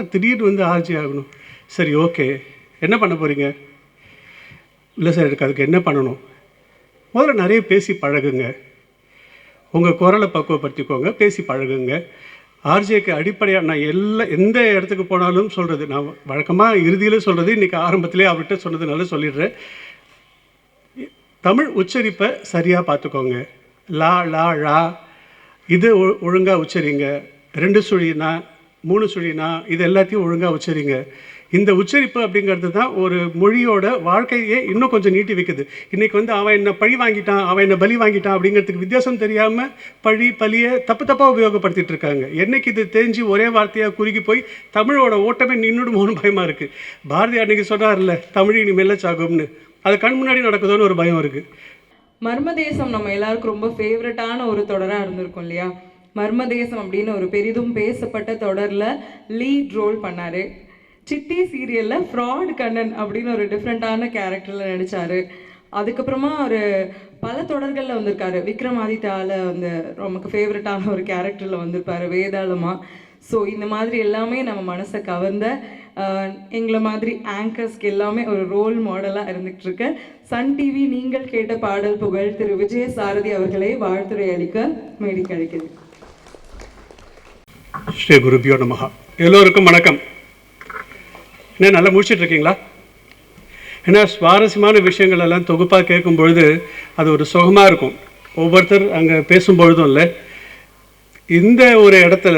என்னடா திடீர்னு வந்து ஆர்ஜி ஆகணும். சரி ஓகே என்ன பண்ண போகிறீங்க இல்லை சார் எனக்கு அதுக்கு என்ன பண்ணணும்? முதல்ல நிறைய பேசி பழகுங்க. உங்கள் குரலை பக்குவப்படுத்திக்கோங்க பேசி பழகுங்க. ஆர்ஜேக்கு அடிப்படையாக நான் எல்லா எந்த இடத்துக்கு போனாலும் சொல்கிறது நான் வழக்கமாக இறுதியில் சொல்கிறது இன்றைக்கி ஆரம்பத்திலே அவர்கிட்ட சொன்னதுனால சொல்லிடுறேன். தமிழ் உச்சரிப்பை சரியாக பார்த்துக்கோங்க. லா லா ழா இது ஒழுங்காக உச்சரிங்க. ரெண்டு சுழினா மூணு சுழினா இது எல்லாத்தையும் ஒழுங்காக உச்சரிங்க. இந்த உச்சரிப்பு அப்படிங்கிறது தான் ஒரு மொழியோட வாழ்க்கையே இன்னும் கொஞ்சம் நீட்டி வைக்குது இன்றைக்கி வந்து அவன் என்ன பழி வாங்கிட்டான் அவன் என்ன பலி வாங்கிட்டான் அப்படிங்கிறதுக்கு வித்தியாசம் தெரியாமல் பழி பலியை தப்பு தப்பாக உபயோகப்படுத்திட்டு இருக்காங்க. என்னைக்கு இது தெரிஞ்சு ஒரே வார்த்தையாக குறுகி போய் தமிழோட ஓட்டமே நின்றுடுமோன்னு பயமாக இருக்குது பாரதியார் அன்னைக்கு சொன்னார்ல தமிழ் இனி மெல்லச்சாகும்னு அது கண் முன்னாடி நடக்குதோன்னு ஒரு பயம் இருக்குது மர்மதேசம் நம்ம எல்லாருக்கும் ரொம்ப ஃபேவரட்டான ஒரு தொடராக இருந்திருக்கும் இல்லையா? மர்மதேசம் அப்படின்னு ஒரு பெரிதும் பேசப்பட்ட தொடரில் லீட் ரோல் பண்ணார். சித்தி சீரியலில் ஃப்ராட் கண்ணன் அப்படின்னு ஒரு டிஃப்ரெண்ட்டான கேரக்டரில் நடித்தார் அதுக்கப்புறமா ஒரு பல தொடர்களில் வந்திருக்காரு. விக்ரமாதித்யாவில் வந்து நமக்கு ஃபேவரட்டான ஒரு கேரக்டரில் வந்திருப்பார் வேதாளமாக ஸோ இந்த மாதிரி எல்லாமே நம்ம மனசை கவர்ந்த எங்களை மாதிரி ஆங்கர்ஸ்க்கு எல்லாமே ஒரு ரோல் மாடலாக இருந்துகிட்ருக்கு சன் டிவி நீங்கள் கேட்ட பாடல் புகழ் திரு. விஜய சாரதி அவர்களை வாழ்த்துறை அளிக்க மேடி கிடைக்குது ஸ்ரீ குருபியோ நமகா எல்லோருக்கும் வணக்கம். என்ன நல்லா முடிச்சிட்டு இருக்கீங்களா ஏன்னா சுவாரஸ்யமான விஷயங்கள் எல்லாம் தொகுப்பாக கேட்கும் பொழுது அது ஒரு சுகமாக இருக்கும். ஒவ்வொருத்தர் அங்கே பேசும்பொழுதும் இல்லை. இந்த ஒரு இடத்துல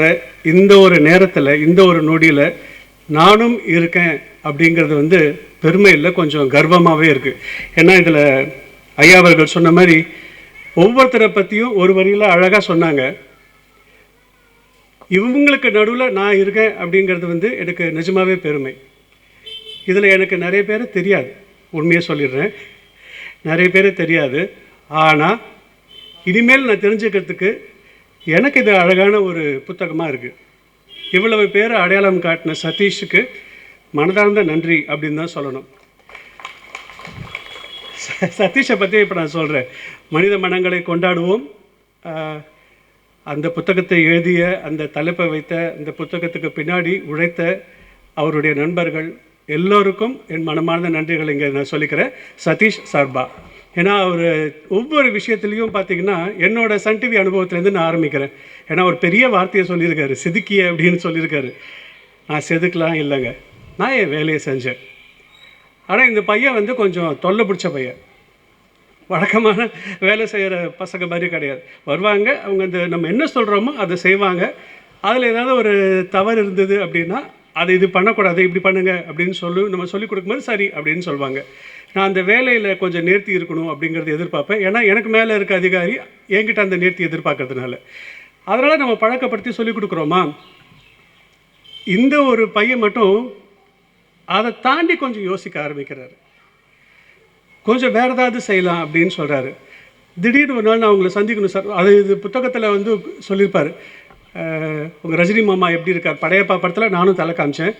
இந்த ஒரு நேரத்தில் இந்த ஒரு நொடியில் நானும் இருக்கேன் அப்படிங்கிறது வந்து பெருமை இல்லை கொஞ்சம் கர்வமாகவே இருக்குது ஏன்னா இதில் ஐயா அவர்கள் சொன்ன மாதிரி ஒவ்வொருத்தரை பற்றியும் ஒரு வரியில் அழகாக சொன்னாங்க. இவங்களுக்கு நடுவில் நான் இருக்கேன் அப்படிங்கிறது வந்து எனக்கு நிஜமாகவே பெருமை. இதில் எனக்கு நிறைய பேர் தெரியாது. உண்மையாக சொல்லிடுறேன். நிறைய பேர் தெரியாது. ஆனால் இனிமேல் நான் தெரிஞ்சுக்கிறதுக்கு எனக்கு இது அழகான ஒரு புத்தகமாக இருக்குது இவ்வளவு பேர் அடையாளம் காட்டின சதீஷுக்கு மனதார்ந்த நன்றி அப்படின்னு தான் சொல்லணும். சதீஷை பற்றி இப்போ நான் சொல்கிறேன் மனித மனங்களை கொண்டாடுவோம். அந்த புத்தகத்தை எழுதிய அந்த தலைப்பை வைத்த அந்த புத்தகத்துக்கு பின்னாடி உழைத்த அவருடைய நண்பர்கள் எல்லோருக்கும் என் மனமார்ந்த நன்றிகள் இங்கே நான் சொல்லிக்கிறேன். சதீஷ் சர்பா. ஏன்னா அவர் ஒவ்வொரு விஷயத்துலையும் பார்த்தீங்கன்னா என்னோட சன் டிவி அனுபவத்துலேருந்து நான் ஆரம்பிக்கிறேன். ஏன்னா ஒரு பெரிய வார்த்தையை சொல்லியிருக்காரு. செதுக்கிய அப்படின்னு சொல்லியிருக்காரு. நான் செதுக்கலாம் இல்லைங்க. நான் என் வேலையை செஞ்சேன். ஆனால் இந்த பையன் வந்து கொஞ்சம் தொல்லை பிடிச்ச பையன். வழக்கமான வேலை செய்கிற பசங்க மாதிரி கிடையாது. வருவாங்க அவங்க இந்த நம்ம என்ன சொல்கிறோமோ அதை செய்வாங்க. அதில் ஏதாவது ஒரு தவறு இருந்தது அப்படின்னா அதை இது பண்ணக்கூடாது இப்படி பண்ணுங்க அப்படின்னு சொல்லி நம்ம சொல்லி கொடுக்கும்போது சரி அப்படின்னு சொல்லுவாங்க நான் அந்த வேலையில் கொஞ்சம் நேர்த்தி இருக்கணும் அப்படிங்கிறது எதிர்பார்ப்பேன். ஏன்னா எனக்கு மேலே இருக்க அதிகாரி என்கிட்ட அந்த நேர்த்தி எதிர்பார்க்கறதுனால. அதனால் நம்ம பழக்கப்படுத்தி சொல்லிக் கொடுக்குறோமா? இந்த ஒரு பையன் மட்டும் அதை தாண்டி கொஞ்சம் யோசிக்க ஆரம்பிக்கிறாரு. கொஞ்சம் வேறு ஏதாவது செய்யலாம் அப்படின்னு சொல்கிறாரு திடீர்னு ஒரு நாள் நான் உங்களை சந்திக்கணும் சார். அது இது புத்தகத்தில் வந்து சொல்லியிருப்பார். உங்கள் ரஜினி மாமா எப்படி இருக்கார்? படையப்பா படத்தில் நானும் தலை காமிச்சேன்.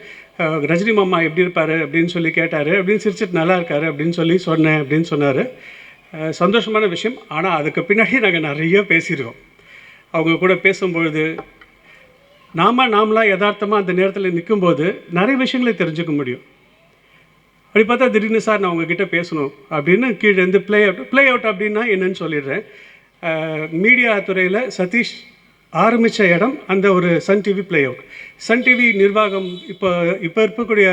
ரஜினி மாமா எப்படி இருப்பார் அப்படின்னு சொல்லி கேட்டார். அப்படின்னு சிரிச்சிட்டு நல்லா இருக்காரு அப்படின்னு சொல்லி சொன்னேன் அப்படின்னு சொன்னார். சந்தோஷமான விஷயம். ஆனால் அதுக்கு பின்னாடி நாங்கள் நிறைய பேசியிருக்கோம். அவங்க கூட பேசும்பொழுது நாம் நாமளாக யதார்த்தமாக அந்த நேரத்தில் நிற்கும்போது நிறைய விஷயங்களை தெரிஞ்சுக்க முடியும். அப்படி பார்த்தா திடீர்னு சார் நான் உங்ககிட்ட பேசணும். அப்படின்னு கீழே இருந்து ப்ளே அவுட் ப்ளே அவுட் அப்படின்னா என்னன்னு சொல்லிடுறேன். மீடியா துறையில் சதீஷ் ஆரம்பித்த இடம் அந்த ஒரு Sun TV play out Sun TV நிர்வாகம் இப்போ இப்போ இருக்கக்கூடிய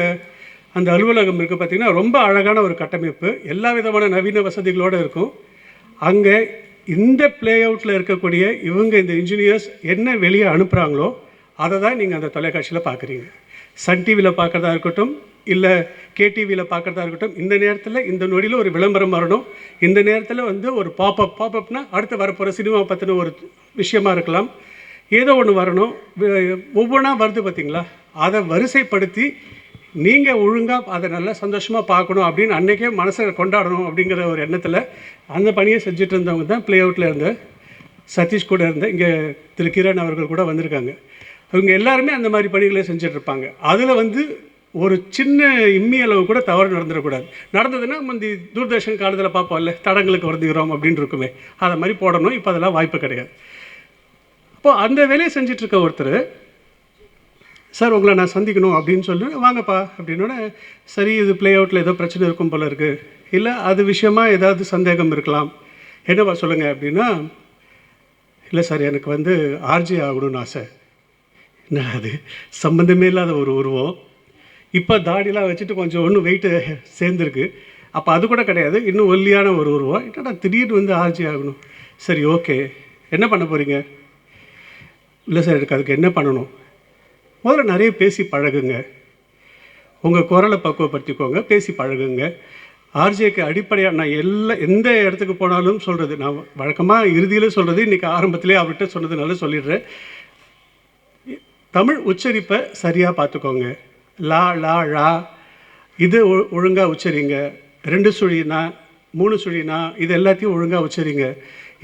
அந்த அலுவலகம் இருக்குது பார்த்திங்கன்னா ரொம்ப அழகான ஒரு கட்டமைப்பு. எல்லா விதமான நவீன வசதிகளோடு இருக்கும். அங்கே இந்த ப்ளே அவுட்டில் இருக்கக்கூடிய இவங்க இந்த இன்ஜினியர்ஸ் என்ன வெளியே அனுப்புகிறாங்களோ அதை தான் நீங்கள் அந்த தொலைக்காட்சியில் பார்க்குறீங்க சன் டிவியில் பார்க்குறதா இருக்கட்டும் இல்லை கேடிவியில் பார்க்குறதா இருக்கட்டும் இந்த நேரத்தில் இந்த நொடியில் ஒரு விளம்பரம் வரணும். இந்த நேரத்தில் வந்து ஒரு பாப்பப் பாப்அப்னா அடுத்து வரப்போகிற சினிமா பற்றின ஒரு விஷயமா இருக்கலாம். ஏதோ ஒன்று வரணும். ஒவ்வொன்றா வருது பார்த்தீங்களா அதை வரிசைப்படுத்தி நீங்கள் ஒழுங்காக அதை நல்லா சந்தோஷமாக பார்க்கணும் அப்படின்னு அன்றைக்கே மனசை கொண்டாடணும் அப்படிங்கிற ஒரு எண்ணத்தில் அந்த பணியை செஞ்சுட்டு இருந்தவங்க தான் ப்ளே அவுட்டில் இருந்த சதீஷ் கூட இருந்த இங்கே திரு கிரண் அவர்கள் கூட வந்திருக்காங்க. அவங்க எல்லாருமே அந்த மாதிரி பணிகளை செஞ்சிட்ருப்பாங்க அதில் வந்து ஒரு சின்ன இம்மி அளவு கூட தவறு நடந்துடக்கூடாது. நடந்ததுன்னா முந்தி தூர்தர்ஷன் காலத்தில் பார்ப்போம்ல தடங்களுக்கு வருந்துகிறோம் அப்படின்னு இருக்குமே. அதை மாதிரி போடணும் இப்போ அதெல்லாம் வாய்ப்பு கிடையாது. அப்போது அந்த வேலையை செஞ்சிட்ருக்க ஒருத்தர் சார் உங்களை நான் சந்திக்கணும் அப்படின்னு சொல்லி வாங்கப்பா அப்படின்னோட சரி இது ப்ளே அவுட்டில் ஏதோ பிரச்சனை இருக்கும் போல இருக்குது இல்லை அது விஷயமா ஏதாவது சந்தேகம் இருக்கலாம். என்னப்பா சொல்லுங்கள் அப்படின்னா இல்லை சார் எனக்கு வந்து ஆர்ஜி ஆகணும்னு ஆசை. என்ன அது? சம்மந்தமே இல்லாத ஒரு உருவம். இப்போ தாடிலாம் வச்சுட்டு கொஞ்சம் ஒன்றும் வெயிட்டு சேர்ந்துருக்கு. அப்போ அது கூட கிடையாது. இன்னும் ஒல்லியான ஒரு உருவம். என்னடா திடீர்னு வந்து ஆர்ஜி ஆகணும். சரி ஓகே என்ன பண்ண போகிறீங்க இல்லை சார் எனக்கு அதுக்கு என்ன பண்ணணும்? முதல்ல நிறைய பேசி பழகுங்க. உங்கள் குரலை பக்குவப்படுத்திக்கோங்க. பேசி பழகுங்க. ஆர்ஜேக்கு அடிப்படையாக நான் எல்லா எந்த இடத்துக்கு போனாலும் சொல்கிறது நான் வழக்கமாக இறுதியில் சொல்கிறது இன்றைக்கி ஆரம்பத்திலே அவர்கிட்ட சொன்னதுனால சொல்லிடுறேன். தமிழ் உச்சரிப்பை சரியாக பார்த்துக்கோங்க. லா லா ழா இது ஒழுங்காக உச்சரிங்க. ரெண்டு சுழினா மூணு சுழினா இது எல்லாத்தையும் ஒழுங்காக உச்சரிங்க.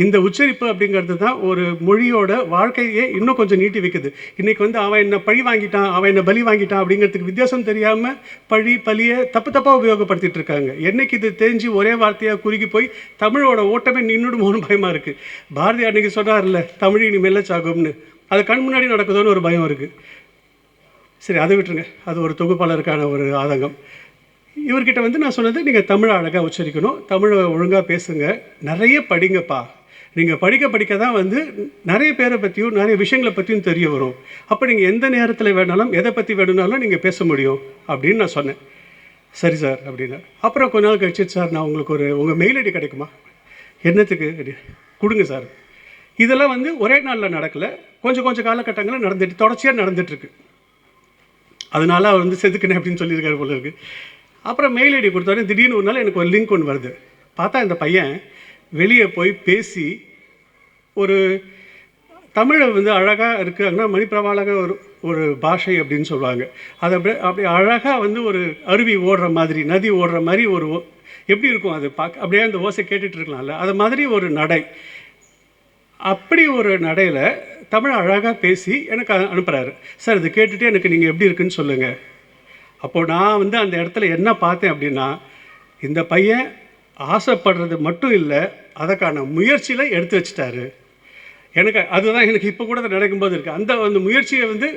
இந்த உச்சரிப்பு அப்படிங்கிறது தான் ஒரு மொழியோட வாழ்க்கையே இன்னும் கொஞ்சம் நீட்டி வைக்குது. இன்றைக்கி வந்து அவன் என்ன பழி வாங்கிட்டான் அவன் என்ன பலி வாங்கிட்டான் அப்படிங்கிறதுக்கு வித்தியாசம் தெரியாமல் பழி பலியை தப்பு தப்பாக உபயோகப்படுத்திட்டு இருக்காங்க. என்னைக்கு இது தெரிஞ்சு ஒரே வார்த்தையாக குறுகி போய் தமிழோட ஓட்டமே நின்றுடுமோன்னு பயமாக இருக்குது பாரதி அன்னைக்கு சொன்னார்ல தமிழ் இனி சாகும்னு. அது கண் முன்னாடி நடக்குதோன்னு ஒரு பயம் இருக்குது சரி அதை விட்டுருங்க. அது ஒரு தொகுப்பாளருக்கான ஒரு ஆதங்கம். இவர்கிட்ட வந்து நான் சொன்னது நீங்கள் தமிழை அழகாக உச்சரிக்கணும் தமிழை ஒழுங்காக பேசுங்க நிறைய படிங்கப்பா. நீங்கள் படிக்க படிக்க தான் வந்து நிறைய பேரை பற்றியும் நிறைய விஷயங்களை பற்றியும் தெரிய வரும். அப்போ நீங்கள் எந்த நேரத்தில் வேணாலும் எதை பற்றி வேணும்னாலும் நீங்கள் பேச முடியும் அப்படின்னு நான் சொன்னேன். சரி சார் அப்படின்னா. அப்புறம் கொஞ்ச நாள் கழிச்சு சார் நான் உங்களுக்கு ஒரு உங்கள் மெயில் ஐடி கிடைக்குமா? என்னத்துக்கு? கொடுங்க சார். இதெல்லாம் வந்து ஒரே நாளில் நடக்கலை. கொஞ்சம் கொஞ்சம் காலகட்டங்களில் நடந்துட்டு தொடர்ச்சியாக நடந்துட்டுருக்கு அதனால அவர் வந்து செதுக்கினேன் அப்படின்னு சொல்லியிருக்காரு போல இருக்கு. அப்புறம் மெயில் ஐடி கொடுத்தாரு திடீர்னு ஒரு நாள் எனக்கு ஒரு லிங்க் ஒன்று வருது. பார்த்தா இந்த பையன் வெளியே போய் பேசி ஒரு தமிழை வந்து அழகாக இருக்குதுன்னா மணிப்பிரவாளக ஒரு ஒரு பாஷை அப்படின்னு சொல்லுவாங்க. அது அப்படியே அப்படியே அழகாக வந்து ஒரு அருவி ஓடுற மாதிரி நதி ஓடுற மாதிரி ஒரு ஓ- எப்படி இருக்கும் அது? பார்க்க அப்படியே அந்த ஓசை கேட்டுட்டு இருக்கலாம்ல. அது மாதிரி ஒரு நடை. அப்படி ஒரு நடையில் தமிழ் அழகாக பேசி எனக்கு அனுப்புகிறாரு சார் இது கேட்டுட்டு எனக்கு நீங்கள் எப்படி இருக்குன்னு சொல்லுங்கள் அப்போது நான் வந்து அந்த இடத்துல என்ன பார்த்தேன் அப்படின்னா இந்த பையன் ஆசைப்படுறது மட்டும் இல்லை அதற்கான முயற்சியில் எடுத்து வச்சிட்டாரு. எனக்கு அதுதான் எனக்கு இப்போ கூட அது நடக்கும்போது இருக்குது அந்த அந்த முயற்சியை வந்து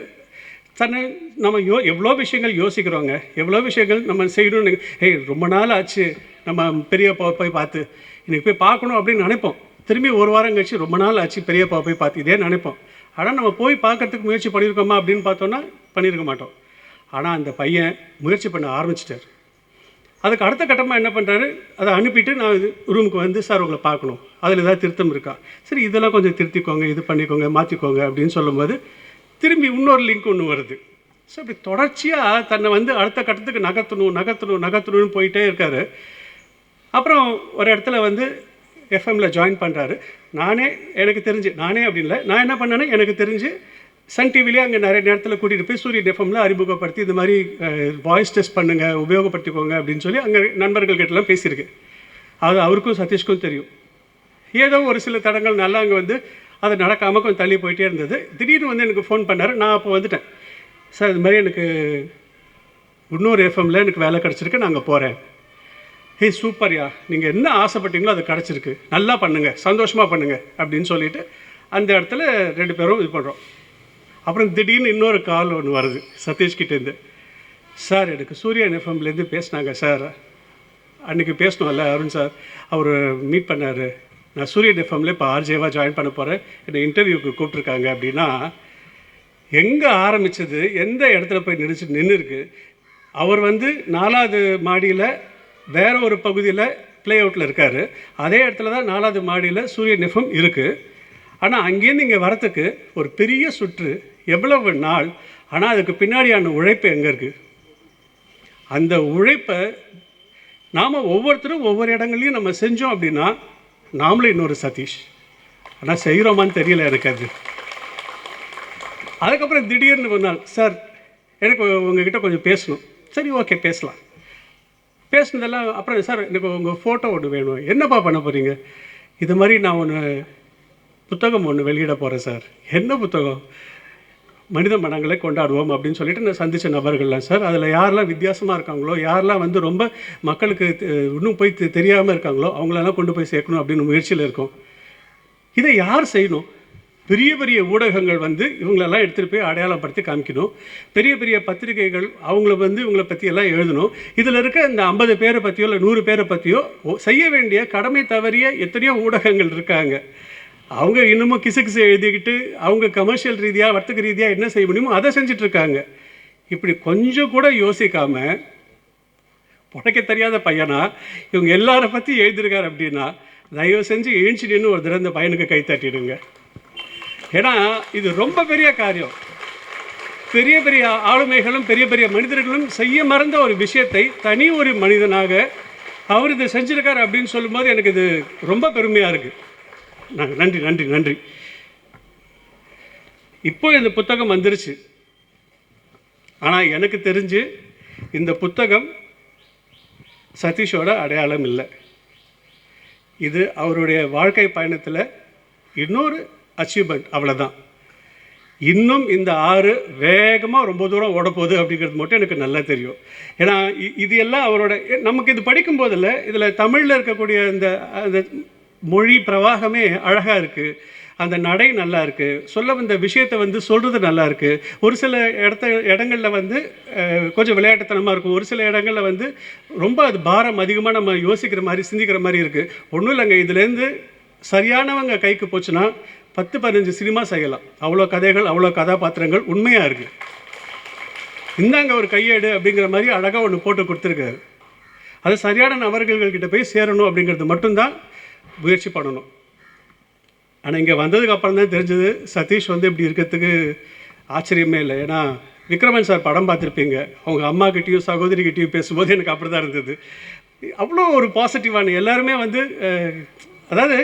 தன்னை நம்ம யோ எவ்வளோ விஷயங்கள் யோசிக்கிறோங்க. எவ்வளோ விஷயங்கள் நம்ம செய்யணும்னு ஏய் ரொம்ப நாள் ஆச்சு. நம்ம பெரியப்பா போய் பார்த்து இன்றைக்கி போய் பார்க்கணும் அப்படின்னு நினைப்போம். திரும்பி ஒரு வாரம் கழிச்சு ரொம்ப நாள் ஆச்சு பெரியப்பா போய் பார்த்து இதே நினைப்போம். ஆனால் நம்ம போய் பார்க்கறதுக்கு முயற்சி பண்ணியிருக்கோமா அப்படின்னு பார்த்தோன்னா பண்ணியிருக்க மாட்டோம். ஆனால் அந்த பையன் முயற்சி பண்ண ஆரம்பிச்சிட்டார். அதுக்கு அடுத்த கட்டமாக என்ன பண்ணுறாரு அதை அனுப்பிட்டு நான் இது ரூமுக்கு வந்து சார் உங்களை பார்க்கணும். அதில் ஏதாவது திருத்தம் இருக்கா? சரி இதெல்லாம் கொஞ்சம் திருத்திக்கோங்க இது பண்ணிக்கோங்க மாற்றிக்கோங்க அப்படின்னு சொல்லும்போது திரும்பி இன்னொரு லிங்க் ஒன்று வருது. ஸோ அப்படி தொடர்ச்சியாக தன்னை வந்து அடுத்த கட்டத்துக்கு நகர்த்தணும் நகர்த்தணும் நகர்த்தணும்னு போயிட்டே இருக்காரு. அப்புறம் ஒரு இடத்துல வந்து எஃப்எம்ல ஜாயின் பண்ணுறாரு நானே எனக்கு தெரிஞ்சு நானே அப்படி இல்லை. நான் என்ன பண்ணேன்னா எனக்கு தெரிஞ்சு சன் டிவிலே அங்கே நிறைய நேரத்தில் கூட்டிகிட்டு போய் சூரியன் எஃப்எம்ல அறிமுகப்படுத்தி இந்த மாதிரி வாய்ஸ் டெஸ்ட் பண்ணுங்கள் உபயோகப்படுத்திக்கோங்க அப்படின்னு சொல்லி அங்கே நண்பர்கள் கிட்டலாம் பேசியிருக்கு. அது அவருக்கும் சதீஷ்க்கும் தெரியும். ஏதோ ஒரு சில தடங்கள் நல்லா அங்கே வந்து அது நடக்காமல் கொஞ்சம் தள்ளி போயிட்டே இருந்தது. திடீர்னு வந்து எனக்கு ஃபோன் பண்ணார். நான் அப்போ வந்துட்டேன். சார் இது மாதிரி எனக்கு இன்னொரு எஃப்எம்ல எனக்கு வேலை கிடச்சிருக்கு. நான் அங்கே போகிறேன் ஹே சூப்பர்யா. நீங்கள் என்ன ஆசைப்பட்டீங்களோ அது கிடச்சிருக்கு. நல்லா பண்ணுங்கள் சந்தோஷமாக பண்ணுங்கள் அப்படின்னு சொல்லிட்டு அந்த இடத்துல ரெண்டு பேரும் இது பண்ணுறோம் அப்புறம் திடீர்னு இன்னொரு கால் ஒன்று வருது. சதீஷ்கிட்டேருந்து சார் எனக்கு சூரியன் எஃப்எம்லேருந்து பேசினாங்க சார். அன்றைக்கி பேசணும்ல அருண் சார். அவர் மீட் பண்ணார். நான் சூரியன் எஃப்எம்ல இப்போ ஆர்ஜேவாக ஜாயின் பண்ண போகிறேன் என்னை இன்டர்வியூக்கு கூப்பிட்ருக்காங்க அப்படின்னா எங்கே ஆரம்பித்தது எந்த இடத்துல போய் நினச்சி நின்றுருக்கு அவர் வந்து நாலாவது மாடியில் வேற ஒரு பகுதியில் ப்ளே அவுட்டில் இருக்கார். அதே இடத்துல தான் நாலாவது மாடியில் சூரியன் எஃப்எம் இருக்குது ஆனால் அங்கேருந்து இங்கே வரத்துக்கு ஒரு பெரிய சுற்று எவ்வளவு நாள் ஆனால் அதுக்கு பின்னாடியான உழைப்பு எங்கே இருக்குது அந்த உழைப்பை நாம் ஒவ்வொருத்தரும் ஒவ்வொரு இடங்கள்லையும் நம்ம செஞ்சோம் அப்படின்னா நாமளும் இன்னொரு சதீஷ். ஆனால் செய்கிறோமான்னு தெரியல எனக்கு அது. அதுக்கப்புறம் திடீர்னு ஒரு நாள் சார் எனக்கு உங்ககிட்ட கொஞ்சம் பேசணும். சரி ஓகே பேசலாம். பேசுனதெல்லாம் அப்புறம் சார் எனக்கு உங்கள் ஃபோட்டோ ஒன்று வேணும். என்னப்பா பண்ண போகிறீங்க இது மாதிரி நான் ஒன்று புத்தகம் ஒன்று வெளியிட போகிறேன் சார். என்ன புத்தகம்? மனித மனங்களை கொண்டாடுவோம் அப்படின்னு சொல்லிட்டு நான் சந்தித்த நபர்கள்லாம் சார். அதில் யாரெல்லாம் வித்தியாசமாக இருக்காங்களோ யாரெல்லாம் வந்து ரொம்ப மக்களுக்கு இன்னும் போய் தெ- தெரியாமல் இருக்காங்களோ அவங்களெல்லாம் கொண்டு போய் சேர்க்கணும் அப்படின்னு முயற்சியில் இருக்கோம். இதை யார் செய்யணும்? பெரிய பெரிய ஊடகங்கள் வந்து இவங்களெல்லாம் எடுத்துகிட்டு போய் அடையாளப்படுத்தி காமிக்கணும். பெரிய பெரிய பத்திரிகைகள் அவங்கள வந்து இவங்கள பற்றியெல்லாம் எழுதணும். இதில் இருக்க இந்த ஐம்பது பேரை பற்றியோ இல்லை நூறு பேரை பற்றியோ செய்ய வேண்டிய கடமை தவறிய எத்தனையோ ஊடகங்கள் இருக்காங்க. அவங்க இன்னமும் கிசு கிசு எழுதிக்கிட்டு அவங்க கமர்ஷியல் ரீதியாக வர்த்தக ரீதியாக என்ன செய்ய முடியுமோ அதை செஞ்சிட்ருக்காங்க இப்படி கொஞ்சம் கூட யோசிக்காமல் புடைக்க தெரியாத பையனா இவங்க எல்லாரை பற்றி எழுதியிருக்காரு அப்படின்னா தயவு செஞ்சு எழுச்சி நின்று ஒரு தடவை இந்த பையனுக்கு கை தட்டிடுங்க. ஏன்னா இது ரொம்ப பெரிய காரியம். பெரிய பெரிய ஆளுமைகளும் பெரிய பெரிய மனிதர்களும் செய்ய மறந்த ஒரு விஷயத்தை தனி ஒரு மனிதனாக அவர் இதை செஞ்சுருக்கார் அப்படின்னு சொல்லும்போது எனக்கு இது ரொம்ப பெருமையாக இருக்குது நன்றி நன்றி நன்றி. இப்போ இந்த புத்தகம் வந்துருச்சு. ஆனால் எனக்கு தெரிஞ்சு இந்த புத்தகம் சதீஷோட அடையாளம் இல்லை. இது அவருடைய வாழ்க்கை பயணத்தில் இன்னொரு அச்சீவ்மெண்ட் அவ்வளோதான் இன்னும் இந்த ஆறு வேகமாக ரொம்ப தூரம் ஓடப்போகுது அப்படிங்கிறது மட்டும் எனக்கு நல்லா தெரியும். ஏன்னா இது எல்லாம் அவரோட நமக்கு இது படிக்கும் போதில் இதில் தமிழில் இருக்கக்கூடிய இந்த அந்த மொழி பிரவாகமே அழகாக இருக்குது அந்த நடை நல்லா இருக்குது சொல்ல வந்த விஷயத்தை வந்து சொல்கிறது நல்லா இருக்குது ஒரு சில இடத்த இடங்களில் வந்து கொஞ்சம் விளையாட்டுத்தனமாக இருக்கும். ஒரு சில இடங்களில் வந்து ரொம்ப அது பாரம் அதிகமாக நம்ம யோசிக்கிற மாதிரி சிந்திக்கிற மாதிரி இருக்குது ஒன்றும் இல்லைங்க. இதுலேருந்து சரியானவங்க கைக்கு போச்சுன்னா பத்து பதினஞ்சு சினிமா செய்யலாம். அவ்வளோ கதைகள் அவ்வளோ கதாபாத்திரங்கள் உண்மையாக இருக்குது இந்தாங்க ஒரு கையேடு அப்படிங்கிற மாதிரி அழகாக ஒன்று போட்டு கொடுத்துருக்காரு. அது சரியான நபர்கள்கிட்ட போய் சேரணும் அப்படிங்கிறது மட்டும்தான் முயற்சி பண்ணணும். ஆனால் இங்கே வந்ததுக்கு அப்புறம் தான் தெரிஞ்சது சதீஷ் வந்து இப்படி இருக்கிறதுக்கு ஆச்சரியமே இல்லை. ஏன்னா விக்ரமன் சார் படம் பார்த்துருப்பீங்க. அவங்க அம்மா கிட்டேயும் சகோதரி கிட்டேயும் பேசும்போது எனக்கு அப்படி தான் இருந்தது. அவ்வளோ ஒரு பாசிட்டிவான எல்லாருமே வந்து அதாவது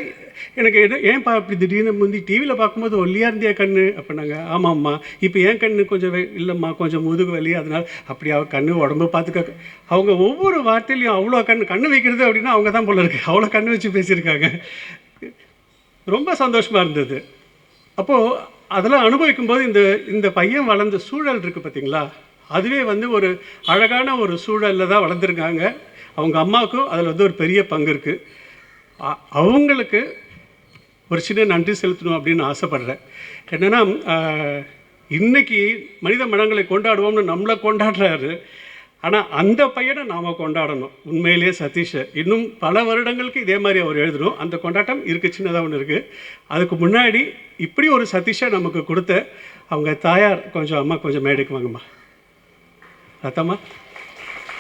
எனக்கு என்ன ஏன்ப்பா இப்படி திடீர்னு முந்தி டிவியில் பார்க்கும்போது ஒல்லியாக இருந்தியா கண்ணு? அப்படின்னாங்க ஆமாம்மா. இப்போ ஏன் கண்ணு கொஞ்சம் இல்லைம்மா கொஞ்சம் முதுகு வலி அதனால் அப்படி அவள் கண்ணு உடம்பு பார்த்துக்க அவங்க ஒவ்வொரு வார்த்தையிலையும் அவ்வளோ கண்ணு கண்ணு வைக்கிறது அப்படின்னா அவங்க தான் போல இருக்கு. அவ்வளோ கண்ணு வச்சு பேசியிருக்காங்க. ரொம்ப சந்தோஷமாக இருந்தது. அப்போது அதெல்லாம் அனுபவிக்கும் போது இந்த இந்த பையன் வளர்ந்த சூழல் இருக்குது பார்த்தீங்களா அதுவே வந்து ஒரு அழகான ஒரு சூழலில் தான் வளர்ந்துருக்காங்க. அவங்க அம்மாவுக்கும் அதில் வந்து ஒரு பெரிய பங்கு இருக்குது அவங்களுக்கு ஒரு சின்ன நன்றி செலுத்தணும் அப்படின்னு ஆசைப்படுறேன். என்னென்னா இன்றைக்கி மனித மனங்களை கொண்டாடுவோம்னு நம்மளை கொண்டாடுறாரு. ஆனால் அந்த பையனை நாம் கொண்டாடணும். உண்மையிலேயே சதீஷை. இன்னும் பல வருடங்களுக்கு இதே மாதிரி அவர் எழுதணும். அந்த கொண்டாட்டம் இருக்குது சின்னதாக ஒன்று இருக்குது அதுக்கு முன்னாடி இப்படி ஒரு சதீஷை நமக்கு கொடுத்த அவங்க தாயார் கொஞ்சம் அம்மா கொஞ்சம் மேடைக்கு வாங்கம்மா. ரத்தம்மா?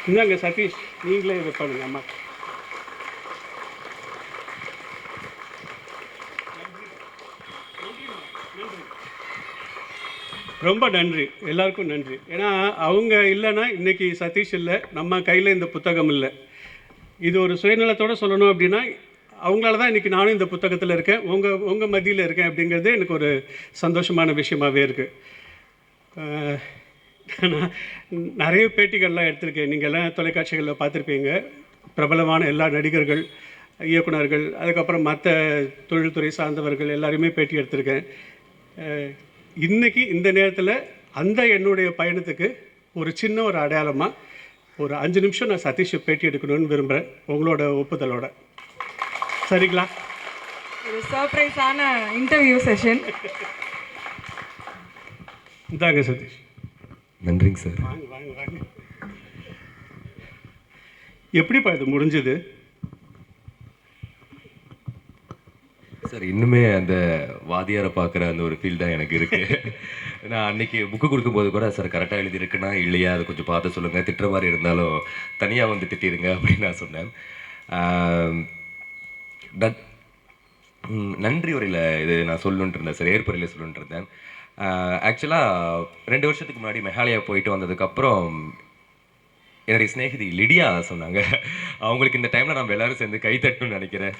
இந்தாங்க சதீஷ். நீங்களே இது பண்ணுங்க அம்மா. ரொம்ப நன்றி. எல்லாருக்கும் நன்றி. ஏன்னா அவங்க இல்லைன்னா இன்றைக்கி சதீஷ் இல்லை நம்ம கையில் இந்த புத்தகம் இல்லை. இது ஒரு சுயநலத்தோடு சொல்லணும் அப்படின்னா அவங்களால தான் இன்றைக்கி நானும் இந்த புத்தகத்தில் இருக்கேன். உங்கள் உங்கள் மத்தியில் இருக்கேன் அப்படிங்கிறது எனக்கு ஒரு சந்தோஷமான விஷயமாவே இருக்குது நான் நிறைய பேட்டிகள்லாம் எடுத்திருக்கேன். நீங்கள் எல்லாம் தொலைக்காட்சிகளில் பார்த்துருப்பீங்க. பிரபலமான எல்லா நடிகர்கள் இயக்குனர்கள் அதுக்கப்புறம் மற்ற தொழில்துறை சார்ந்தவர்கள் எல்லாரையுமே பேட்டி எடுத்திருக்கேன். அஹ், இன்னைக்கு இந்த நேரத்தில் அந்த என்னுடைய பயணத்துக்கு ஒரு சின்ன ஒரு அடையாளமாக ஒரு அஞ்சு நிமிஷம் நான் சதீஷை பேட்டி எடுக்கணும்னு விரும்புகிறேன் உங்களோட ஒப்புதலோட. சரிங்களா? ஒரு சர்ப்ரைஸான இன்டர்வியூ செஷன் இந்தாங்க சதீஷ். நன்றிங்க சார். வாங்க வாங்க வாங்க. எப்படிப்பா இது முடிஞ்சது? சார் இன்னுமே அந்த வாதியாரை பார்க்குற அந்த ஒரு ஃபீல் தான் எனக்கு இருக்கு. நான் அன்னைக்கு புக்கு கொடுக்கும்போது கூட சார் கரெக்டாக எழுதியிருக்குன்னா இல்லையா? அதை கொஞ்சம் பார்த்து சொல்லுங்கள் திட்டுற மாதிரி இருந்தாலும் தனியாக வந்து திட்டிடுங்க அப்படின்னு நான் சொன்னேன். ஆம், நன்றி உரையில் இது நான் சொல்லணுன்ட்டு இருந்தேன் சார். ஏற்புரையில் சொல்லணுன்ட்டு இருந்தேன். ஆக்சுவலாக ரெண்டு வருஷத்துக்கு முன்னாடி மெகாலயா போயிட்டு வந்ததுக்கப்புறம் என்னுடைய சிநேகிதி லிடியா சொன்னாங்க. அவங்களுக்கு இந்த டைமில் நம்ம எல்லாரும் சேர்ந்து கை தட்டணும்னு நினைக்கிறேன்.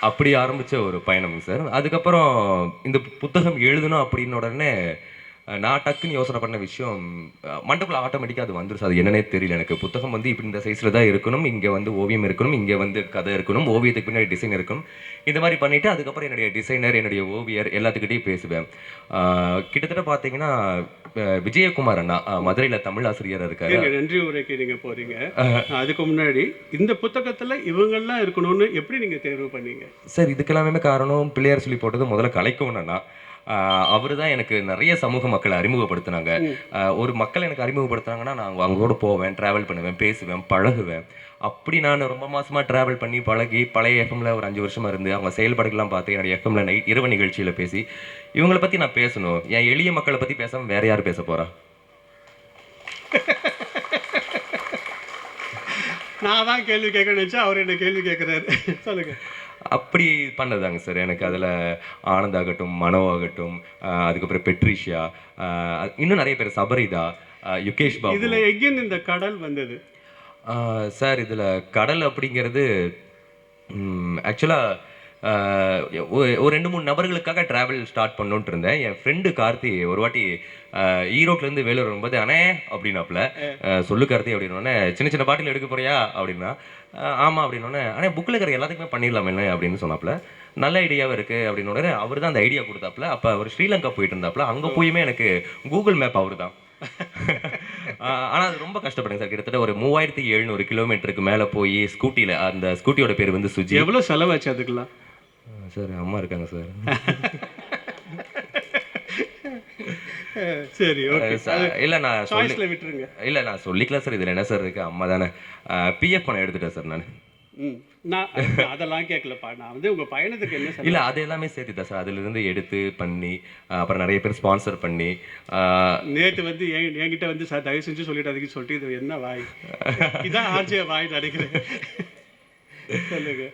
அப்படி ஆரம்பித்த ஒரு பயணம் சார். அதுக்கப்புறம் இந்த பு- புத்தகம் எழுதணும் அப்படின்னு உடனே நான் டக்குன்னு யோசனை பண்ண விஷயம் மண்டபத்தில் ஆட்டோமேட்டிக்காக அது வந்துருச்சு. அது என்னன்னே தெரியல எனக்கு. புத்தகம் வந்து இப்படி இந்த சைஸில் தான் இருக்கணும். இங்கே வந்து ஓவியம் இருக்கணும். இங்கே வந்து கதை இருக்கணும். ஓவியத்துக்கு பின்னாடி டிசைன் இருக்கணும். இந்த மாதிரி பண்ணிவிட்டு அதுக்கப்புறம் என்னுடைய டிசைனர் என்னுடைய ஓவியர் எல்லாத்துக்கிட்டையும் பேசுவேன். கிட்டத்தட்ட பார்த்தீங்கன்னா விஜயகுமார் அண்ணா மதுரையில் தமிழ் ஆசிரியர் இருக்காரு. நன்றி உரைக்கு நீங்க போறீங்க. அதுக்கு முன்னாடி இந்த புத்தகத்துல இவங்கெல்லாம் இருக்கணும்னு எப்படி நீங்க தேர்வு பண்ணீங்க? சார் இதுக்கெல்லாமே காரணம் பிள்ளையார் சொல்லி போட்டது முதல்ல கலைக்கோணனா அவர் தான் எனக்கு நிறைய சமூக மக்களை அறிமுகப்படுத்தினாங்க. ஒரு மக்கள் எனக்கு அறிமுகப்படுத்துனாங்கன்னா நான் அவங்க கூட போவேன் ட்ராவல் பண்ணுவேன் பேசுவேன் பழகுவேன். அப்படி நான் ரொம்ப மாசமா ட்ராவல் பண்ணி பழகி பழைய எஃப்எம்ல ஒரு அஞ்சு வருஷமா இருந்து அவங்க செயல்பாடுகள்லாம் பார்த்து என்னுடைய எஃப்எம்ல நைட் இரவு நிகழ்ச்சியில பேசி இவங்களை பத்தி நான் பேசணும். என் எளிய மக்களை பத்தி பேசாம வேற யார் பேச போறா? நான் தான் கேள்வி கேட்கணும்னு நினைச்சா அவர் என்ன கேள்வி கேட்குறாரு. சொல்லுங்க. அப்படி பண்ணதாங்க சார். எனக்கு அதில் ஆனந்த் ஆகட்டும் மனோ ஆகட்டும் அதுக்கப்புறம் பெட்ரிஷியா இன்னும் நிறைய பேர். சபரிதா யுகேஷ் பாபு. இதுல எங்கேருந்து இந்த கடல் வந்தது? சார் இதில் கடல் அப்படிங்கிறது ஆக்சுவலாக ஒரு ரெண்டு மூணு நபர்களுக்காக ட்ராவல் ஸ்டார்ட் பண்ணணுன்ட்டு இருந்தேன். என் ஃப்ரெண்டு கார்த்தி ஒரு வாட்டி ஈரோட்லேருந்து வேலூர் வரும்போது அண்ணே அப்படின்னாப்புல. சொல்லு கார்த்தி அப்படின்னோடனே சின்ன சின்ன பாட்டில் எடுக்க போறியா? அப்படின்னா ஆஹ் ஆமா அப்படின்னோடனே அண்ணே புக்கில் இருக்கிற எல்லாத்துக்குமே பண்ணிடலாம் என்ன அப்படின்னு சொன்னாப்புல. நல்ல ஐடியாவும் இருக்கு அப்படின்னோடனே அவர் தான் அந்த ஐடியா கொடுத்தாப்புல. அப்போ அவர் ஸ்ரீலங்கா போயிட்டு இருந்தாப்புல. அங்கே போயுமே எனக்கு கூகுள் மேப் அவர் தான் ஆனால் அது ரொம்ப கஷ்டப்படுங்க சார். கிட்டத்தட்ட ஒரு மூவாயிரத்தி எழுநூறு கிலோமீட்டருக்கு மேலே போய் ஸ்கூட்டியில் அந்த ஸ்கூட்டியோட பேர் வந்து சுஜி எவ்வளவு செலவாச்சு அதுக்கெல்லாம்? சார் அம்மா இருக்காங்க சார். சரி ஓகே இல்லை நான் சொல்லி சாய்ஸ்ல விட்டுருங்க. இல்லை நான் சொல்லிக்கலாம் சார் இதில் என்ன சார் இருக்கு? அம்மா தானே. பிஎஃப் பணம் எடுத்துட்டேன் சார் நான். நான் அதெல்லாம் கேட்கலப்பா நான் வந்து உங்க பயணத்துக்கு என்ன இல்லை அது எல்லாமே சேர்த்து தான் சார் அதுலேருந்து எடுத்து பண்ணி அப்புறம் நிறைய பேர் ஸ்பான்சர் பண்ணி நேத்து வந்து என் என்கிட்ட வந்து சார் தயவு செஞ்சு சொல்லிடாதீங்கன்னு சொல்லிட்டு இது என்ன வாய்? இதான் ஆர்ஜே வாய் நினைக்கிறேன். சொல்லுங்க.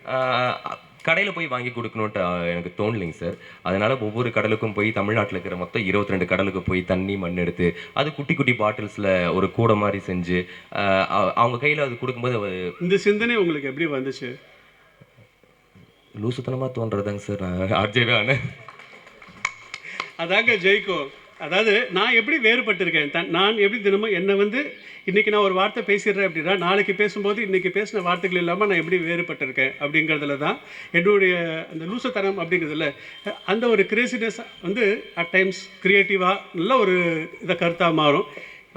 கடையில் போய் வாங்கி கொடுக்கணுன்ட்டு எனக்கு தோணலைங்க சார். அதனால ஒவ்வொரு கடலுக்கும் போய் தமிழ்நாட்டில் இருக்கிற மொத்தம் இருபத்தி ரெண்டு கடலுக்கு போய் தண்ணி மண் எடுத்து அது குட்டி குட்டி பாட்டில்ஸில் ஒரு கூடை மாதிரி செஞ்சு அவங்க கையில் அது கொடுக்கும்போது இந்த சிந்தனை உங்களுக்கு எப்படி வந்துச்சு? லூசுத்தனமாக தோன்றதாங்க சார். நான் ஆர்ஜேவே ஆனேன். அதாங்க ஜெயிக்கும் அதாவது நான் எப்படி வேறுபட்டிருக்கேன்? தன் நான் எப்படி தினமும் என்னை வந்து இன்றைக்கி நான் ஒரு வார்த்தை பேசிடுறேன் அப்படின்னா நாளைக்கு பேசும்போது இன்றைக்கி பேசின வார்த்தைகள் இல்லாமல் நான் எப்படி வேறுபட்டிருக்கேன் அப்படிங்கிறதுல தான் என்னுடைய அந்த லூசத்தனம் அப்படிங்கிறதுல அந்த ஒரு கிரேசினஸ் வந்து அட் டைம்ஸ் க்ரியேட்டிவாக நல்ல ஒரு இதை கருத்தாக மாறும்.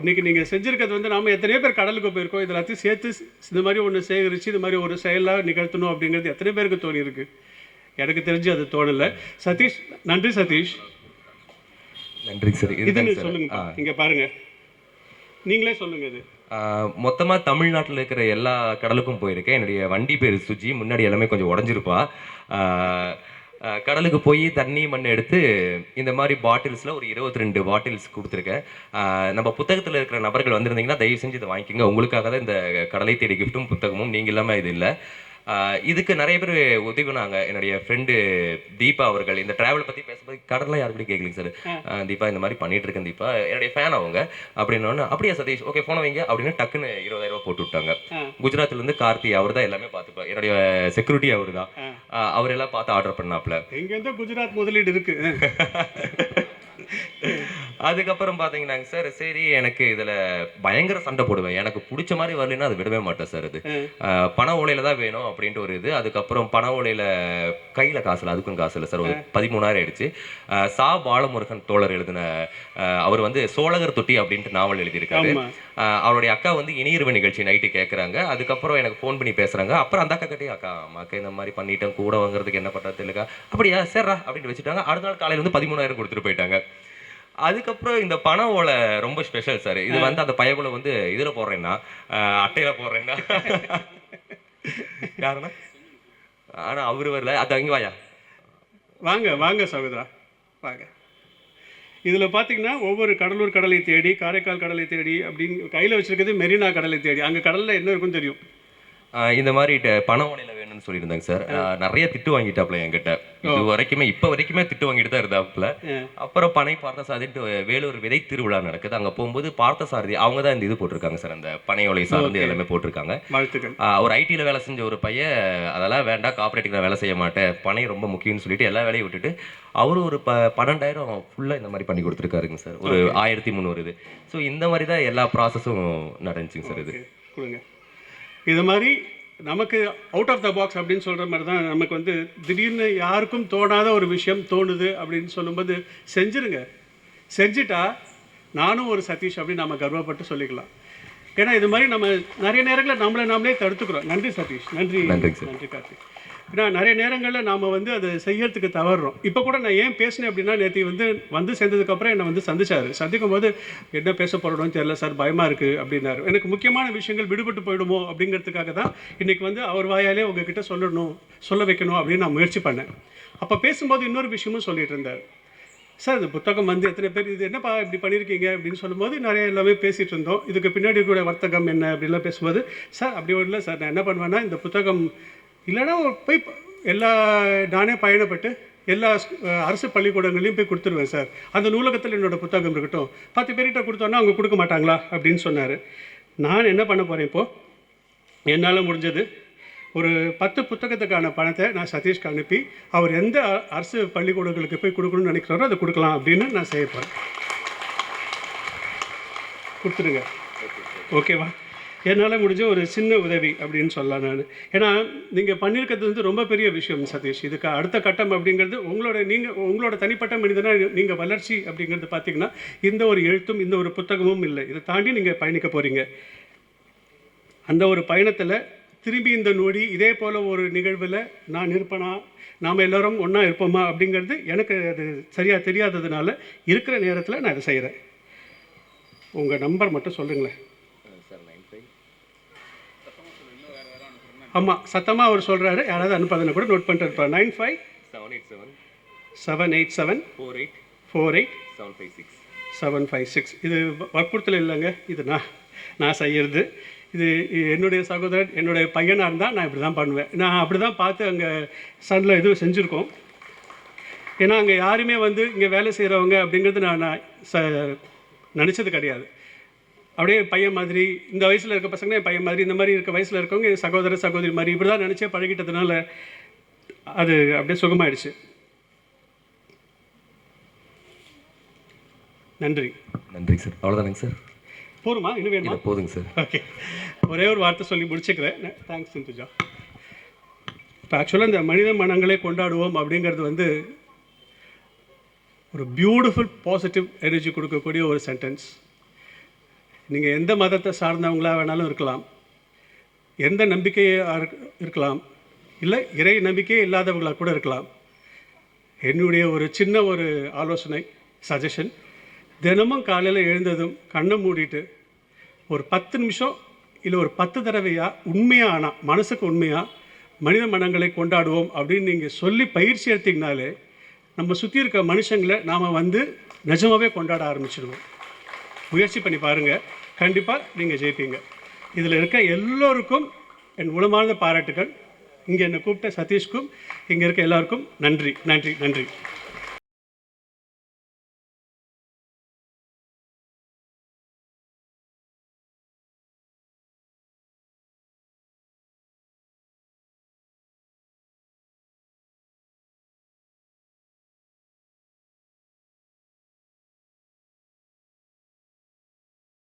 இன்றைக்கி நீங்கள் செஞ்சுருக்கிறது வந்து நாம் எத்தனையோ பேர் கடலுக்கு போயிருக்கோம். இது எல்லாத்தையும் சேர்த்து இந்த மாதிரி ஒன்று சேகரித்து இது மாதிரி ஒரு செயலாக நிகழ்த்தணும் அப்படிங்கிறது எத்தனை பேருக்கு தோணியிருக்கு. எனக்கு தெரிஞ்சு அது தோணலை. சதீஷ் நன்றி சதீஷ். நன்றிங்க சார். இதுன்னு சொல்லுங்கப்பா இங்க பாருங்க. நீங்களே சொல்லுங்க இது. மொத்தமாக தமிழ்நாட்டில் இருக்கிற எல்லா கடலுக்கும் போயிருக்கேன். என்னுடைய வண்டி பேர் சுஜி. முன்னாடி எல்லாமே கொஞ்சம் உடஞ்சிருப்பா. கடலுக்கு போய் தண்ணி மண் எடுத்து இந்த மாதிரி பாட்டில்ஸில் ஒரு இருபத்தி ரெண்டு பாட்டில்ஸ் கொடுத்துருக்கேன். நம்ம புத்தகத்தில் இருக்கிற நபர்கள் வந்திருந்தீங்கன்னா தயவு செஞ்சு இதை வாங்கிக்கோங்க. உங்களுக்காக தான் இந்த கடலை தேடி கிஃப்ட்டும் புத்தகமும். நீங்கள் இல்லாமல் இது இல்லை. இதுக்கு நிறைய பேர் உதவினாங்க. என்னுடைய ஃப்ரெண்டு தீபா அவர்கள். இந்த டிராவல் பற்றி பேசும்போது கடலாம் யாருக்கிட்டையும் கேட்கலிங்க சார். தீபா இந்த மாதிரி பண்ணிட்டு இருக்கேன் தீபா. என்னுடைய ஃபேன் அவங்க. அப்படின்னு அப்படியா சதீஷ் ஓகே ஃபோனை வைங்க அப்படின்னு டக்குன்னு இருபதாயிரம் ரூபாய் போட்டு விட்டாங்க ஆ. குஜராத்ல இருந்து கார்த்தி அவர் தான் எல்லாமே பார்த்துப்பா என்னுடைய செக்யூரிட்டி அவர் தான். அவர் எல்லாம் பார்த்து ஆர்டர் பண்ணாப்ல. எங்க இருந்தோ குஜராத் முதலீடு இருக்கு. அதுக்கப்புறம் பார்த்தீங்கன்னாங்க சார் சரி எனக்கு இதில் பயங்கர சண்டை போடுவேன். எனக்கு பிடிச்ச மாதிரி வரலைன்னா அது விடவே மாட்டேன் சார் அது பண ஓலையில தான் வேணும் அப்படின்ட்டு ஒரு இது. அதுக்கப்புறம் பண ஓலையில கையில் காசு இல்லை அதுக்கும் காசு இல்லை சார். ஒரு பதிமூணாயிரம் ஆயிடுச்சு. சா பாலமுருகன் தோழர் எழுதின அவர் வந்து சோழகர் தொட்டி அப்படின்ட்டு நாவல் எழுதியிருக்காரு. அவருடைய அக்கா வந்து இணையர்வு நிகழ்ச்சி நைட்டு கேட்குறாங்க அதுக்கப்புறம் எனக்கு ஃபோன் பண்ணி பேசுறாங்க. அப்புறம் அந்த அக்கா கிட்டே அக்கா அம்மாக்கா இந்த மாதிரி பண்ணிட்டேன். கூட வாங்குறதுக்கு என்ன பண்ணுறது இல்லைக்கா அப்படியா? சரிடா. அப்படின்னு வச்சுட்டாங்க. அடுத்த நாள் காலையில வந்து பதிமூணாயிரம் கொடுத்துட்டு போயிட்டாங்க. அதுக்கப்புறம் இந்த பண ஓலை ரொம்ப ஸ்பெஷல் சார் இது வந்து அந்த பயபுல வந்து இதுல போடுறேன்னா அட்டையில போடுறேன்னா. காரணம் ஆனா அவரு வரல. அது அங்க வாயா. வாங்க வாங்க சகோதரா. வாங்க. இதுல பாத்தீங்கன்னா ஒவ்வொரு கடலூர் கடலை தேடி காரைக்கால் கடலை தேடி அப்படின்னு கையில வச்சிருக்கிறது மெரினா கடலை தேடி. அங்க கடல்ல என்ன இருக்கும் தெரியும்? இந்த மாதிரி பண ஓலையில வேணும்னு சொல்லியிருந்தாங்க சார் நிறைய திட்டு வாங்கிட்டாப்ல என்கிட்ட. இது வரைக்குமே இப்போ வரைக்குமே திட்டு வாங்கிட்டு தான் இருந்தாப்புல. அப்புறம் பனை பார்த்தசாரதின்ட்டு வேலூர் விதை திருவிழா நடக்குது. அங்கே போகும்போது பார்த்தசாரதி அவங்க தான் இந்த இது போட்டிருக்காங்க சார். அந்த பனை ஓலை சார்ந்து எல்லாமே போட்டிருக்காங்க. ஒரு ஐடியில் வேலை செஞ்ச ஒரு பையன் அதெல்லாம் வேண்டாம் காப்பரேட்டிவ் வேலை செய்ய மாட்டேன். பணம் ரொம்ப முக்கியம்னு சொல்லிட்டு எல்லா வேலையும் விட்டுட்டு அவரும் ஒரு ப பன்னெண்டாயிரம் ஃபுல்லாக இந்த மாதிரி பண்ணி கொடுத்துருக்காருங்க சார். ஒரு ஆயிரத்தி முந்நூறு இது. ஸோ இந்த மாதிரி தான் எல்லா ப்ராசஸும் நடந்துச்சுங்க சார் இது. கொடுங்க. இது மாதிரி நமக்கு அவுட் ஆஃப் த பாக்ஸ் அப்படின்னு சொல்கிற மாதிரி தான் நமக்கு வந்து திடீர்னு யாருக்கும் தோணாத ஒரு விஷயம் தோணுது அப்படின்னு சொல்லும்போது செஞ்சிருங்க. செஞ்சுட்டா நானும் ஒரு சதீஷ் அப்படின்னு நம்ம கர்வப்பட்டு சொல்லிக்கலாம். ஏன்னா இது மாதிரி நம்ம நிறைய நேரங்களில் நம்மளை நாமளே தடுத்துக்கிறோம். நன்றி சதீஷ். நன்றி. நன்றி கார்த்திக். ஏன்னா நிறைய நேரங்களில் நாம் வந்து அதை செய்யறதுக்கு தவறுறோம். இப்போ கூட நான் ஏன் பேசினேன் அப்படின்னா நேற்று வந்து வந்து சேர்ந்ததுக்கப்புறம் என்னை வந்து சந்திச்சார். சந்திக்கும் போது என்ன பேச போகிறோம்னு தெரியல சார் பயமாக இருக்குது அப்படின்னாரு. எனக்கு முக்கியமான விஷயங்கள் விடுபட்டு போயிடுமோ அப்படிங்கிறதுக்காக தான் இன்றைக்கி வந்து அவர் வாயாலே உங்ககிட்ட சொல்லணும் சொல்ல வைக்கணும் அப்படின்னு நான் முயற்சி பண்ணேன். அப்போ பேசும்போது இன்னொரு விஷயமும் சொல்லிட்டு இருந்தார். சார் இந்த புத்தகம் வந்து எத்தனை பேர் இது என்னப்பா இப்படி பண்ணியிருக்கீங்க அப்படின்னு சொல்லும்போது நிறைய எல்லாமே பேசிகிட்டு இருந்தோம். இதுக்கு பின்னாடி கூட வர்த்தகம் என்ன அப்படின்லாம் பேசும்போது சார் அப்படி ஒன்றும் இல்லை சார். நான் என்ன பண்ணுவேன்னா இந்த புத்தகம் இல்லைன்னா போய் எல்லா நானே பயணப்பட்டு எல்லா அரசு பள்ளிக்கூடங்களையும் போய் கொடுத்துருவேன் சார். அந்த நூலகத்தில் என்னோட புத்தகம் இருக்கட்டும். பத்து பேர்கிட்ட கொடுத்தோன்னா அவங்க கொடுக்க மாட்டாங்களா? அப்படின்னு சொன்னார். நான் என்ன பண்ண போகிறேன் இப்போது என்னால் முடிஞ்சது ஒரு பத்து புத்தகத்துக்கான பணத்தை நான் சதீஷ்க்கு அனுப்பி அவர் எந்த அரசு பள்ளிக்கூடங்களுக்கு போய் கொடுக்கணும்னு நினைக்கிறாரோ அதை கொடுக்கலாம் அப்படின்னு நான் செய்ய போகிறேன் கொடுத்துருங்க ஓகேவா? என்னால் முடிஞ்ச ஒரு சின்ன உதவி அப்படின்னு சொல்லலாம் நான். ஏன்னா நீங்கள் பண்ணியிருக்கிறது வந்து ரொம்ப பெரிய விஷயம் சதீஷ். இதுக்கு அடுத்த கட்டம் அப்படிங்கிறது உங்களோட நீங்கள் உங்களோட தனிப்பட்ட மனிதனாக நீங்கள் வளர்ச்சி அப்படிங்கிறது பார்த்தீங்கன்னா இந்த ஒரு எழுத்தும் இந்த ஒரு புத்தகமும் இல்லை. இதை தாண்டி நீங்கள் பயணிக்க போகிறீங்க அந்த ஒரு பயணத்தில் திரும்பி இந்த நொடி இதே போல் ஒரு நிகழ்வில் நான் இருப்பேனா நாம் எல்லோரும் ஒன்றா இருப்போமா அப்படிங்கிறது எனக்கு அது சரியாக தெரியாததுனால இருக்கிற நேரத்தில் நான் இதை செய்கிறேன் உங்கள் நம்பர் மட்டும் சொல்லுங்களேன். ஆமாம் சத்தமாக அவர் சொல்கிறாரு யாராவது அனுப்பாதுன்னு கூட நோட் பண்ணிட்டு இருப்பார் nine five seven eight seven seven eight seven four eight four eight seven five six seven five six இது வற்புறுத்தல் இல்லைங்க. இது நான் நான் செய்கிறது இது என்னுடைய சகோதரன் என்னுடைய பையனாக இருந்தால் நான் இப்படி தான் பண்ணுவேன். நான் அப்படி தான் பார்த்து அங்கே சனில் இது செஞ்சுருக்கோம். ஏன்னா அங்கே யாருமே வந்து இங்கே வேலை செய்கிறவங்க அப்படிங்கிறது நான் நான் ச நினச்சது கிடையாது. அப்படியே பையன் மாதிரி இந்த வயசில் இருக்க பசங்க என் பையன் மாதிரி இந்த மாதிரி இருக்க வயசில் இருக்கவங்க என் சகோதர சகோதரி மாதிரி இப்படி தான் நினச்சே பழகிட்டதுனால அது அப்படியே சுகமாயிடுச்சு. நன்றி. நன்றிங்க சார். அவ்வளோதானங்க சார். போருமா இன்னும் வேணுமா? போதுங்க சார். ஓகே. ஒரே ஒரு வார்த்தை சொல்லி முடிச்சுக்கிறேன். தேங்க்ஸ் சிந்துஜா. இப்போ ஆக்சுவலாக இந்த மனித மனங்களை கொண்டாடுவோம் அப்படிங்கிறது வந்து ஒரு பியூட்டிஃபுல் பாசிட்டிவ் எனர்ஜி கொடுக்கக்கூடிய ஒரு சென்டென்ஸ் நீங்கள் எந்த மதத்தை சார்ந்தவங்களாக வேணாலும் இருக்கலாம். எந்த நம்பிக்கையாக இருக்கலாம். இல்லை இறை நம்பிக்கையே இல்லாதவங்களாக கூட இருக்கலாம். என்னுடைய ஒரு சின்ன ஒரு ஆலோசனை சஜஷன் தினமும் காலையில் எழுந்ததும் கண்ணை மூடிட்டு ஒரு பத்து நிமிஷம் இல்லை ஒரு பத்து தடவையாக உண்மையாக ஆனால் மனசுக்கு உண்மையாக மனித மனங்களை கொண்டாடுவோம் அப்படின்னு நீங்கள் சொல்லி பயிற்சி எடுத்திங்கனாலே நம்ம சுற்றி இருக்க மனுஷங்களை நாம் வந்து நிஜமாகவே கொண்டாட ஆரம்பிச்சிடுவோம் முயற்சி பண்ணி பாருங்கள் கண்டிப்பாக நீங்கள் ஜெயிப்பீங்க. இதில் இருக்க எல்லோருக்கும் என் உளமார்ந்த பாராட்டுகள். இங்கே என்னை கூப்பிட்ட சதீஷ்க்கும் இங்கே இருக்க எல்லாருக்கும் நன்றி நன்றி நன்றி.